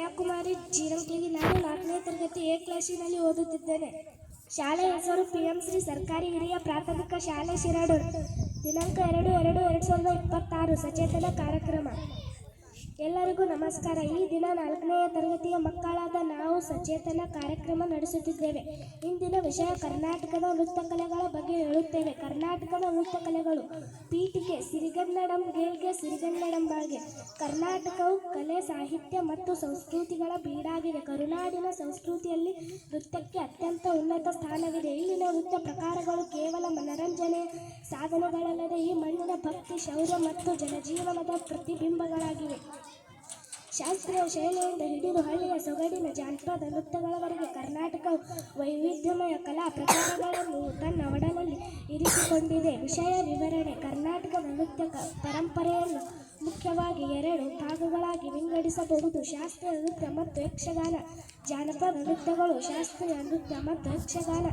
ಕನ್ಯಾಕುಮಾರಿ ಜೀರಂಕ್ಲಿಗಿ ನಾನು ನಾಲ್ಕನೇ ತರಗತಿ ಎ ಕ್ಲಾಸಿನಲ್ಲಿ ಓದುತ್ತಿದ್ದೇನೆ. ಶಾಲೆ ಹೆಸರು ಪಿ ಎಂ ಶ್ರೀ ಸರ್ಕಾರಿ ಹಿರಿಯ ಪ್ರಾಥಮಿಕ ಶಾಲೆ ಶಿರಾಡೂರು. ದಿನಾಂಕ ಎರಡು ಎರಡು ಎರಡು ಸಾವಿರದ ಇಪ್ಪತ್ತಾರು ಸಚೇತನ ಕಾರ್ಯಕ್ರಮ. ಎಲ್ಲರಿಗೂ ನಮಸ್ಕಾರ. ಈ ದಿನ ನಾಲ್ಕನೆಯ ತರಗತಿಯ ಮಕ್ಕಳಾದ ನಾವು ಸಚೇತನ ಕಾರ್ಯಕ್ರಮ ನಡೆಸುತ್ತಿದ್ದೇವೆ. ಇಂದಿನ ವಿಷಯ ಕರ್ನಾಟಕದ ನೃತ್ಯ ಕಲೆಗಳ ಬಗ್ಗೆ ಹೇಳುತ್ತೇವೆ. ಕರ್ನಾಟಕದ ನೃತ್ಯ ಕಲೆಗಳು. ಪೀಠಿಗೆ ಸಿರಿಗನ್ನಡಂ, ಗೇಲ್ಗೆ ಸಿರಿಗನ್ನಡಂ ಬಾಳ್ಗೆ ಕರ್ನಾಟಕವು ಕಲೆ, ಸಾಹಿತ್ಯ ಮತ್ತು ಸಂಸ್ಕೃತಿಗಳ ಬೀಡಾಗಿದೆ. ಕರುನಾಡಿನ ಸಂಸ್ಕೃತಿಯಲ್ಲಿ ನೃತ್ಯಕ್ಕೆ ಅತ್ಯಂತ ಉನ್ನತ ಸ್ಥಾನವಿದೆ. ಇಲ್ಲಿನ ನೃತ್ಯ ಪ್ರಕಾರಗಳು ಕೇವಲ ಮನರಂಜನೆ ಸಾಧನೆಗಳಲ್ಲದೆ ಈ ಮಣ್ಣಿನ ಭಕ್ತಿ, ಶೌರ್ಯ ಮತ್ತು ಜನಜೀವನದ ಪ್ರತಿಬಿಂಬಗಳಾಗಿವೆ. ಶಾಸ್ತ್ರೀಯ ಶೈಲಿಯಿಂದ ಹಿಡಿದು ಹಳ್ಳಿಯ ಸೊಗಡಿನ ಜಾನಪದ ನೃತ್ಯಗಳವರೆಗೆ ಕರ್ನಾಟಕ ವೈವಿಧ್ಯಮಯ ಕಲಾ ಪ್ರಕಾರಗಳನ್ನು ತನ್ನ ಒಡಲಲ್ಲಿ ಇರಿಸಿಕೊಂಡಿದೆ. ವಿಷಯ ವಿವರಣೆ, ಕರ್ನಾಟಕದ ನೃತ್ಯ ಪರಂಪರೆಯನ್ನು ಮುಖ್ಯವಾಗಿ ಎರಡು ಭಾಗಗಳಾಗಿ ವಿಂಗಡಿಸಬಹುದು. ಶಾಸ್ತ್ರೀಯ ನೃತ್ಯ ಮತ್ತು ಯಕ್ಷಗಾನ. ಜಾನಪದ ನೃತ್ಯಗಳು ಶಾಸ್ತ್ರೀಯ ನೃತ್ಯ ಮತ್ತು ಯಕ್ಷಗಾನ.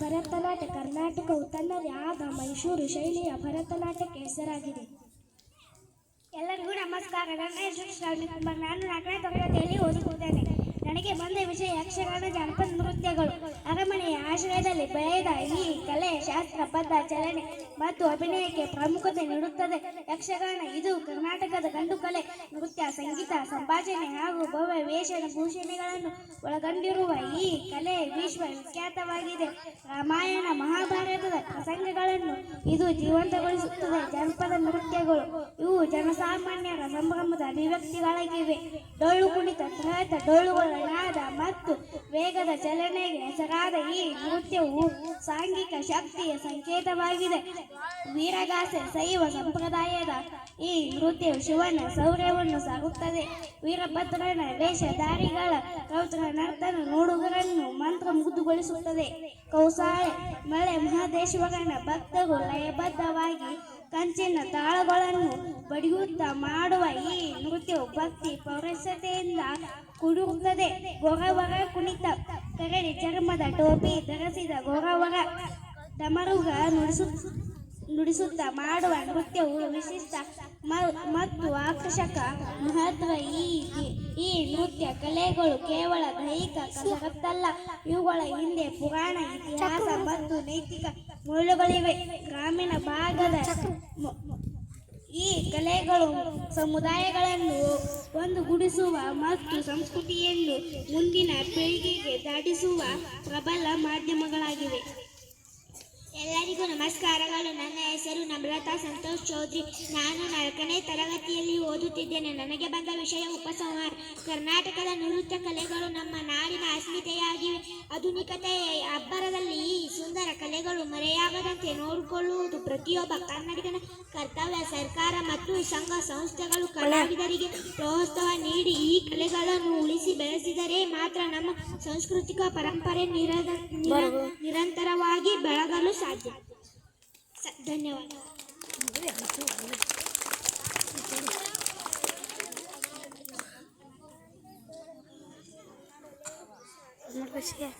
ಭರತನಾಟ್ಯ ಕರ್ನಾಟಕವು ತನ್ನದೇ ಆದ ಮೈಸೂರು ಶೈಲಿಯ ಭರತನಾಟ್ಯಕ್ಕೆ ಹೆಸರಾಗಿದೆ. ಎಲ್ಲರಿಗೂ ನಮಸ್ಕಾರ. ನನ್ನ ಹೆಸರು ಶ್ರಾವಣಿ ಕುಮಾರ್. ನಾನು ನಾಲ್ಕನೇ ತರಗತಿಯಲ್ಲಿ ಓದುತ್ತಿದ್ದೇನೆ. ನನಗೆ ಬಂದ ವಿಷಯ ಯಕ್ಷಗಾನ, ಜಾನಪದ ನೃತ್ಯಗಳು. ಅರಮನೆಯ ಆಶ್ರಯದಲ್ಲಿ ಬೆಳೆದ ಈ ಕಲೆ ಶಾಸ್ತ್ರಬದ್ಧ ಚಲನೆ ಮತ್ತು ಅಭಿನಯಕ್ಕೆ ಪ್ರಾಮುಖ್ಯತೆ ನೀಡುತ್ತದೆ. ಯಕ್ಷಗಾನ, ಇದು ಕರ್ನಾಟಕದ ಗಂಡು ಕಲೆ ನೃತ್ಯ, ಸಂಗೀತ, ಸಂಭಾಷಣೆ ಹಾಗೂ ಭವ್ಯ ವೇಷಭೂಷಣೆಗಳನ್ನು ಒಳಗೊಂಡಿರುವ ಈ ಕಲೆ ವಿಶ್ವ ವಿಖ್ಯಾತವಾಗಿದೆ. ರಾಮಾಯಣ, ಮಹಾಭಾರತದ ಪ್ರಸಂಗಗಳನ್ನು ಇದು ಜೀವಂತಗೊಳಿಸುತ್ತದೆ. ಜನಪದ ನೃತ್ಯಗಳು, ಇವು ಜನಸಾಮಾನ್ಯರ ಸಂಭ್ರಮದ ಅಭಿವ್ಯಕ್ತಿಗಳಾಗಿವೆ. ಡೊಳ್ಳು ಕುಣಿತ ಸಹಿತ ಡೊಳ್ಳುಗಳ ನಾದ ಮತ್ತು ವೇಗದ ಚಲನೆಗೆ ಹೆಸರಾದ ಈ ನೃತ್ಯವು ಸಾಂಘಿಕ ಶಕ್ತಿಯ ಸಂಕೇತವಾಗಿದೆ. ವೀರಗಾಸೆ ಶೈವ ಸಂಪ್ರದಾಯದ ಈ ನೃತ್ಯವು ಶಿವನ ಶೌರ್ಯವನ್ನು ಸಾಗುತ್ತದೆ. ವೀರಭದ್ರನ ವೇಷಧಾರಿಗಳ ರೌದ್ರ ನರ್ತನ ನೋಡುಗರನ್ನು ಮಂತ್ರ ಮುಗ್ಧಗೊಳಿಸುತ್ತದೆ ಕೌಸಾಳೆ ಮಳೆ ಮಹಾದೇಶ್ವರನ ಭಕ್ತರು ಲಯಬದ್ಧವಾಗಿ ಕಂಚಿನ ತಾಳಗಳನ್ನು ಬಡಿಯುತ್ತಾ ಮಾಡುವ ಈ ನೃತ್ಯವು ಭಕ್ತಿ ಪೌರಸತೆಯಿಂದ ಕುಡಿಯುತ್ತದೆ ಗೊರವರ ಕುಣಿತ ಕರಡಿ ಚರ್ಮದ ಟೋಪಿ ಧರಿಸಿದ ಗೊರವರ ಡಮರುಗ ನುಡಿಸು ನುಡಿಸುತ್ತಾ ಮಾಡುವ ನೃತ್ಯವು ವಿಶಿಷ್ಟ ಮತ್ತು ಆಕರ್ಷಕ ಮಹತ್ವ ಈ ಈ ನೃತ್ಯ ಕಲೆಗಳು ಕೇವಲ ದೈಹಿಕ ಕಸರತ್ತಲ್ಲ, ಇವುಗಳ ಹಿಂದೆ ಪುರಾಣ ಇತಿಹಾಸ ಮತ್ತು ನೈತಿಕ ಮೌಲ್ಯಗಳಿವೆ. ಗ್ರಾಮೀಣ ಭಾಗದ ಈ ಕಲೆಗಳು ಸಮುದಾಯಗಳನ್ನು ಒಂದುಗೂಡಿಸುವ ಮತ್ತು ಸಂಸ್ಕೃತಿಯನ್ನು ಮುಂದಿನ ಪೀಳಿಗೆಗೆ ದಾಟಿಸುವ ಪ್ರಬಲ ಮಾಧ್ಯಮಗಳಾಗಿವೆ. ಎಲ್ಲರಿಗೂ ನಮಸ್ಕಾರಗಳು. ನನ್ನ ಹೆಸರು ನಮ್ರತಾ ಸಂತೋಷ್ ಚೌಧರಿ. ನಾನು ನಾಲ್ಕನೇ ತರಗತಿಯಲ್ಲಿ ಓದುತ್ತಿದ್ದೇನೆ. ನನಗೆ ಬಂದ ವಿಷಯ ಉಪಸಂಹಾರ. ಕರ್ನಾಟಕದ ನೃತ್ಯ ಕಲೆಗಳು ನಮ್ಮ ನಾಡಿನ ಅಸ್ಮಿತೆಯಾಗಿವೆ. ಆಧುನಿಕತೆಯ ಅಬ್ಬರದಲ್ಲಿ ಈ ಸುಂದರ ಕಲೆಗಳು ಮರೆಯಾಗದಂತೆ ನೋಡಿಕೊಳ್ಳುವುದು ಪ್ರತಿಯೊಬ್ಬ ಕನ್ನಡಿಗನ ಕರ್ತವ್ಯ. ಸರ್ಕಾರ ಮತ್ತು ಸಂಘ ಸಂಸ್ಥೆಗಳು ಕಲಾವಿದರಿಗೆ ಪ್ರೋತ್ಸಾಹ ನೀಡಿ ಈ ಕಲೆಗಳನ್ನು ಉಳಿಸಿ ಬೆಳೆಸಿದರೆ ಮಾತ್ರ ನಮ್ಮ ಸಾಂಸ್ಕೃತಿಕ ಪರಂಪರೆ ನಿರ- ನಿರಂತರವಾಗಿ ಬೆಳಗಲು ಸಾಧ್ಯ. ధన్యవాదాలు Muchas gracias.